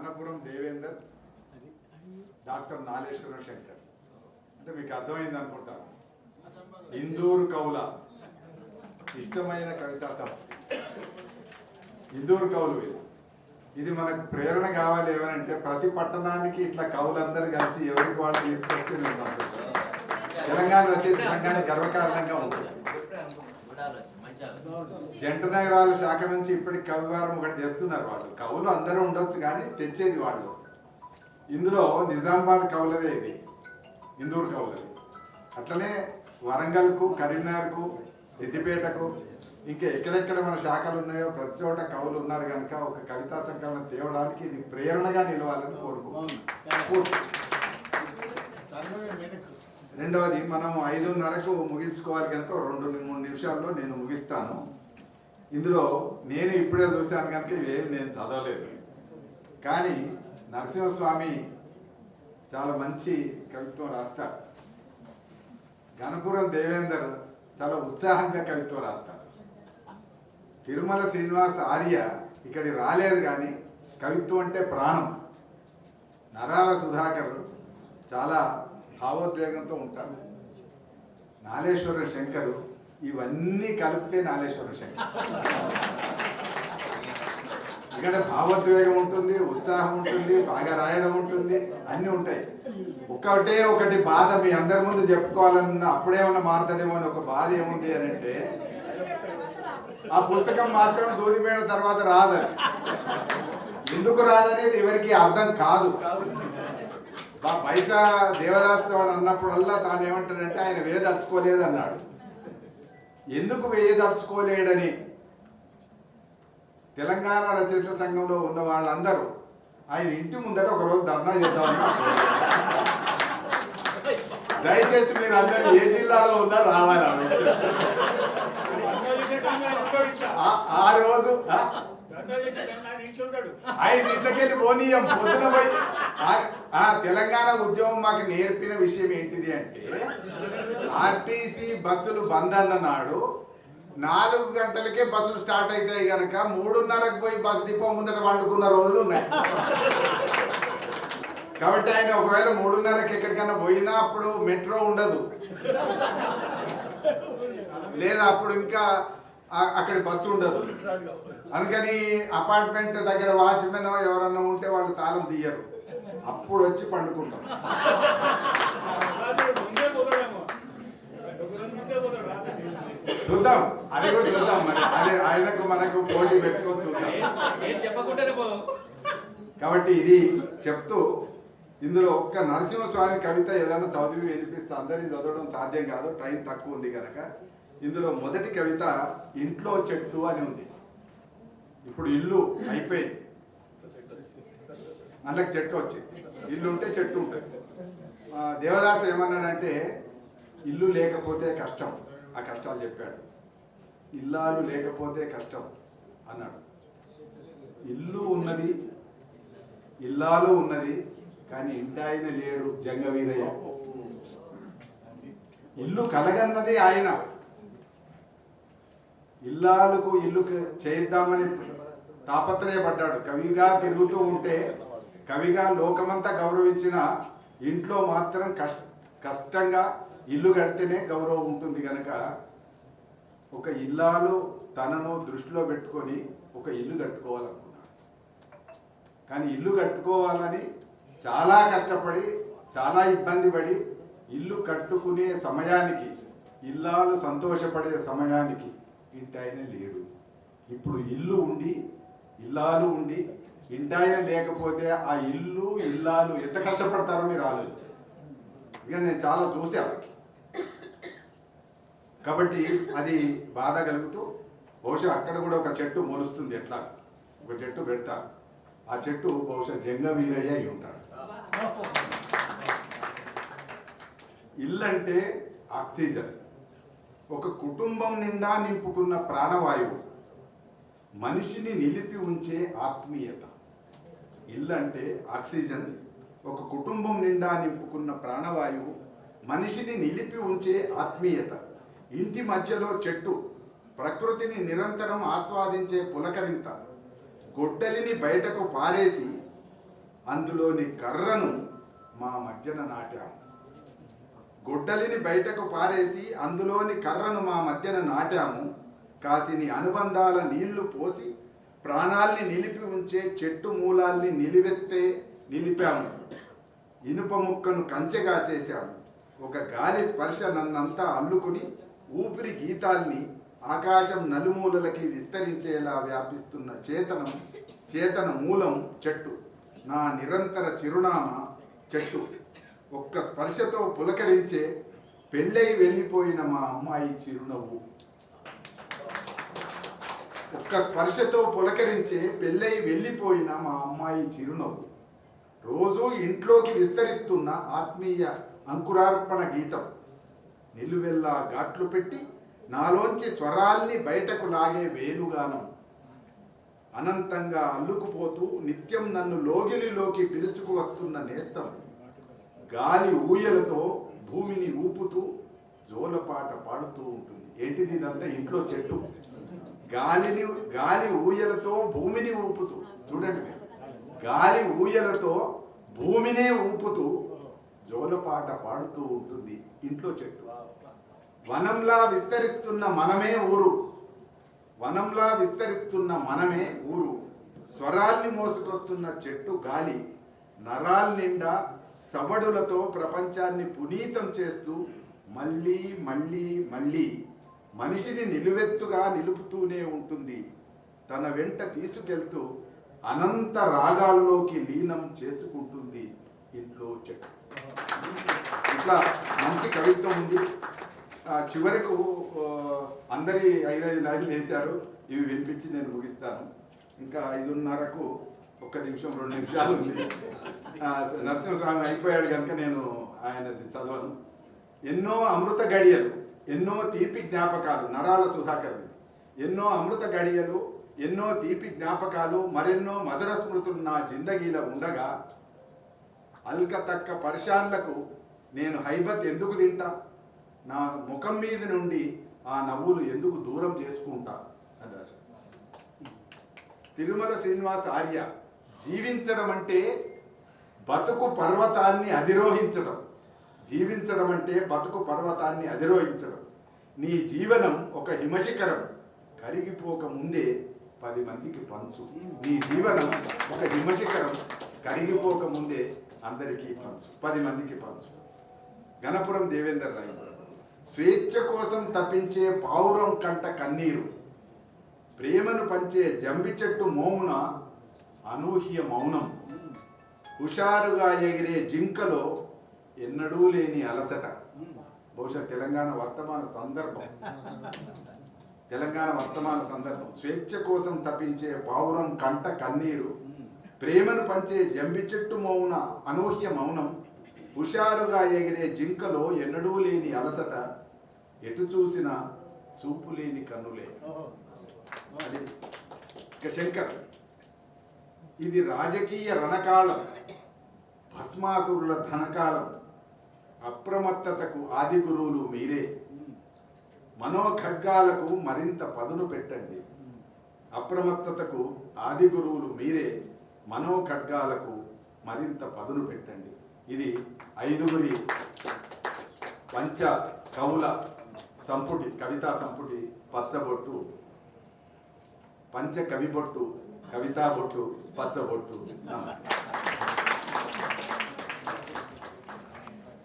Ghanapuram Devender doctor Nageswara Shankar. అంటే మీకు అర్థమైంది అనుకుంటాను ఇందూరు కవుల. ఇష్టమైన కవితా సభ ఇందూరు కవులు ఇది మనకు ప్రేరణ కావాలి ఏమనంటే ప్రతి పట్టణానికి ఇట్లా కవులందరూ కలిసి ఎవరికి వాళ్ళు తీసుకొస్తే మేము సంతోషం తెలంగాణ రచయిత సంఘానికి గర్వకారణంగా ఉంటుంది. జంట నగరాల శాఖ నుంచి ఇప్పటికి కవివారం ఒకటి తెస్తున్నారు వాళ్ళు. కవులు అందరూ ఉండొచ్చు కానీ తెచ్చేది వాళ్ళు. ఇందులో నిజామాబాద్ కవులదే ఇది. ఇందూరు కవులది. అట్లనే వరంగల్కు కరీంనగర్కు సిద్దిపేటకు ఇంకా ఎక్కడెక్కడ మన శాఖలు ఉన్నాయో ప్రతి చోట కవులు ఉన్నారు కనుక ఒక కవితా సంకలనం తేవడానికి ఇది ప్రేరణగా నిలవాలని కోరుకుంటున్నాను. రెండవది మనం ఐదున్నరకు ముగించుకోవాలి కనుక రెండు మూడు నిమిషాల్లో నేను ముగిస్తాను. ఇందులో నేను ఇప్పుడే చూశాను కనుక ఇవేమి నేను చదవలేదు. కానీ నరసింహస్వామి చాలా మంచి కవిత్వం రాస్తారు. గణపురం దేవేందర్ చాలా ఉత్సాహంగా కవిత్వం రాస్తారు. తిరుమల శ్రీనివాస్ ఆర్య ఇక్కడికి రాలేదు కానీ కవిత్వం అంటే ప్రాణం. నరాల సుధాకర్ చాలా భావోద్వేగంతో ఉంటాడు నాలేశ్వర శంకరు ఇవన్నీ కలిపితే నాలేశ్వర శంకర్. ఇక్కడ భావోద్వేగం ఉంటుంది ఉత్సాహం ఉంటుంది బాగా రాయడం ఉంటుంది అన్నీ ఉంటాయి. ఒక్కటే ఒకటి బాధ మీ అందరి ముందు చెప్పుకోవాలన్న అప్పుడేమన్నా మారుతాడేమో అని ఒక బాధ ఏముంది అని అంటే ఆ పుస్తకం మాత్రం దూరిపోయిన తర్వాత రాదని ఎందుకు రాదనేది ఎవరికి అర్థం కాదు. మా పైసా దేవదాస్ అని అన్నప్పుడల్లా తాను ఏమంటాడంటే ఆయన వేదలుచుకోలేదు అన్నాడు ఎందుకు వేయదలుచుకోలేడని తెలంగాణ రచయితల సంఘంలో ఉన్న వాళ్ళందరూ ఆయన ఇంటి ముందర ఒక రోజు ధర్నా చేద్దామని దయచేసి మీరు అందరూ ఏ జిల్లాలో ఉన్నారో రావాలి? ఆ రోజు. ఆయన ఇంట్లోకెళ్ళి పోనీయం పొద్దున పోయి. ఆ- తెలంగాణ ఉద్యమం మాకు నేర్పిన విషయం ఏంటిది అంటే ఆర్టీసీ బస్సులు బంద్ అన్న నాడు నాలుగు గంటలకే బస్సులు స్టార్ట్ అవుతాయి కనుక మూడున్నరకు పోయి బస్ డిపో ముందట వండుకున్న రోజులు ఉన్నాయి. కాబట్టి ఆయన ఒకవేళ మూడున్నరకి ఎక్కడికైనా పోయినా అప్పుడు మెట్రో ఉండదు. లేదా అప్పుడు ఇంకా అక్కడ బస్సు ఉండదు. అందుకని అపార్ట్మెంట్ దగ్గర వాచ్మెన్ ఎవరన్నా ఉంటే వాళ్ళు తాళం తీయరు. అప్పుడు వచ్చి పండుకుంటాం. చూద్దాం. అది కూడా చూద్దాం మరి. అది ఆయనకు మనకు పోటీ పెట్టుకొని చూద్దాం. కాబట్టి ఇది చెప్తూ ఇందులో ఒక్క నరసింహస్వామి కవిత ఏదైనా చదివి వినిపిస్తే అందరినీ చదవడం సాధ్యం కాదు. టైం తక్కువ ఉంది కనుక. ఇందులో మొదటి కవిత ఇంట్లో చెట్టు అని ఉంది. ఇప్పుడు ఇల్లు అయిపోయింది. అందులోకి చెట్టు వచ్చింది. ఇల్లు ఉంటే చెట్టు ఉంటుంది. దేవదాస్ ఏమన్నాడంటే ఇల్లు లేకపోతే కష్టం. ఆ కష్టాలు చెప్పాడు. ఇల్లాలు లేకపోతే కష్టం అన్నాడు. ఇల్లు ఉన్నది ఇల్లాలు ఉన్నది కానీ ఇంటాయన లేడు జంగవీరయ్య. ఇల్లు కలగన్నది ఆయన. ఇల్లాలకు ఇల్లు చేద్దామని తాపత్రయపడ్డాడు. కవిగా తిరుగుతూ ఉంటే కవిగా లోకమంతా గౌరవించిన ఇంట్లో మాత్రం కష్ట కష్టంగా ఇల్లు కడితేనే గౌరవం ఉంటుంది కనుక ఒక ఇల్లాలు తనను దృష్టిలో పెట్టుకొని ఒక ఇల్లు కట్టుకోవాలనుకున్నాడు. కానీ ఇల్లు కట్టుకోవాలని చాలా కష్టపడి చాలా ఇబ్బంది పడి ఇల్లు కట్టుకునే సమయానికి ఇల్లాలు సంతోషపడే సమయానికి ఇంటాయన లేడు. ఇప్పుడు ఇల్లు ఉండి ఇల్లాలు ఉండి ఇంటాయన లేకపోతే ఆ ఇల్లు ఇల్లాలు ఎంత కష్టపడతారో మీరు ఆలోచించారు ఇక నేను చాలా చూశాను కాబట్టి అది బాధ కలుగుతూ బహుశా అక్కడ కూడా ఒక చెట్టు మొలుస్తుంది ఎట్లా? ఒక చెట్టు పెడతా. ఆ చెట్టు బహుశా జంగ వీరయ్య అయి ఉంటాడు. ఇల్లు అంటే ఆక్సిజన్. ఒక కుటుంబం నిండా నింపుకున్న ప్రాణవాయువు మనిషిని నిలిపి ఉంచే ఆత్మీయత. ఇల్లు అంటే ఆక్సిజన్ ఒక కుటుంబం నిండా నింపుకున్న ప్రాణవాయువు మనిషిని నిలిపి ఉంచే ఆత్మీయత. ఇంటి మధ్యలో చెట్టు ప్రకృతిని నిరంతరం ఆస్వాదించే పులకరింత. గొడ్డలిని బయటకు పారేసి అందులోని కర్రను మా మధ్యన నాటాము. గొడ్డలిని బయటకు పారేసి అందులోని కర్రను మా మధ్యన నాటాము. కాసిని అనుబంధాల నీళ్ళు పోసి ప్రాణాల్ని నిలిపి ఉంచే చెట్టు మూలాల్ని నిలివెత్తే నిలిపాము. ఇనుప ముక్కను కంచెగా చేశాము. ఒక గాలి స్పర్శ నన్నంతా అల్లుకుని ఊపిరి గీతాల్ని ఆకాశం నలుమూలలకి విస్తరించేలా వ్యాపిస్తున్న చేతనం చేతన మూలం చెట్టు. నా నిరంతర చిరునామా చెట్టు. ఒక్క స్పర్శతో పులకరించే పెళ్ళై వెళ్ళిపోయిన మా అమ్మాయి చిరునవ్వు. ఒక్క స్పర్శతో పులకరించే పెళ్ళై వెళ్ళిపోయిన మా అమ్మాయి చిరునవ్వు. రోజు ఇంట్లోకి విస్తరిస్తున్న ఆత్మీయ అంకురార్పణ గీతం. నిలువెల్లా ఘాట్లు పెట్టి నాలోంచి స్వరాల్ని బయటకు లాగే వేణుగానం. అనంతంగా అల్లుకుపోతూ నిత్యం నన్ను లోగిలిలోకి పిలుచుకు వస్తున్న నేస్తం. గాలి ఊయలతో భూమిని ఊపుతూ జోలపాట పాడుతూ ఉంటుంది. ఏంటిది ఇదంతా? ఇంట్లో చెట్టు. గాలిని గాలి ఊయలతో భూమిని ఊపుతూ. చూడండి గాలి ఊయలతో భూమినే ఊపుతూ జోలపాట పాడుతూ ఉంటుంది ఇంట్లో చెట్టు. వనంలా విస్తరిస్తున్న మనమే ఊరు. వనంలా విస్తరిస్తున్న మనమే ఊరు. స్వరాల్ని మోసుకొస్తున్న చెట్టు గాలి. నరాల నిండా సవడులతో ప్రపంచాన్ని పునీతం చేస్తూ మళ్ళీ మళ్ళీ మళ్ళీ మనిషిని నిలువెత్తుగా నిలుపుతూనే ఉంటుంది. తన వెంట తీసుకెళ్తూ అనంత రాగాల్లోకి లీనం చేసుకుంటుంది ఇంట్లో చెట్టు. ఇట్లా మంచి కవిత్వం ఉంది. ఆ, చివరకు అందరి ఐదైదు లైన్లు వేశారు. ఇవి వినిపించి నేను ముగిస్తాను. ఇంకా ఐదున్నరకు ఒక్క నిమిషం రెండు నిమిషాలు ఉంది. నరసింహస్వామి అయిపోయాడు కనుక నేను ఆయనది చదవను. ఎన్నో అమృత గడియలు ఎన్నో తీపి జ్ఞాపకాలు నరాల సుధాకర్ది. ఎన్నో అమృత గడియలు ఎన్నో తీపి జ్ఞాపకాలు మరెన్నో మధుర స్మృతులు నా జిందగీలో ఉండగా అల్క తక్క పరిశాన్లకు నేను హైబత్ ఎందుకు తింటా? నా ముఖం మీద నుండి ఆ నవ్వులు ఎందుకు దూరం చేసుకుంటా? అని రాశారు తిరుమల శ్రీనివాస్ ఆర్య జీవించడం అంటే బతుకు పర్వతాన్ని అధిరోహించడం. జీవించడం అంటే బతుకు పర్వతాన్ని అధిరోహించడం. నీ జీవనం ఒక హిమశిఖరం. కరిగిపోక ముందే పది మందికి పంచు. నీ జీవనం ఒక హిమశిఖరం. కరిగిపోక ముందే అందరికీ పంచు. పది మందికి పంచు. గణపురం దేవేందర్ రాయ్. స్వేచ్ఛ కోసం తప్పించే పావురం కంట కన్నీరు. ప్రేమను పంచే జంబి చెట్టు మోమున అనూహ్య మౌనం. హుషారుగా ఎగిరే జింకలో ఎన్నడూ లేని అలసట. బహుశా తెలంగాణ వర్తమాన సందర్భం. తెలంగాణ వర్తమాన సందర్భం. స్వేచ్ఛ కోసం తప్పించే పావురం కంట కన్నీరు. ప్రేమను పంచే జంబి చెట్టు మౌన అనూహ్య మౌనం. హుషారుగా ఎగిరే జింకలో ఎన్నడూ లేని అలసట. ఎటు చూసినా చూపు లేని కన్నులే అది ఇక శంకర్. ఇది రాజకీయ రణకాలం. భస్మాసురుల ధనకాలం. అప్రమత్తతకు ఆది గురువులు మీరే. మనోఖడ్గాలకు మరింత పదును పెట్టండి. అప్రమత్తతకు ఆది గురువులు మీరే. మనోఖడ్గాలకు మరింత పదును పెట్టండి. ఇది ఐదుగురి పంచ కవుల సంపుటి కవితా సంపుటి పచ్చబొట్టు. పంచ కవిబొట్టు. కవితా బొట్టు పచ్చ బొట్టు.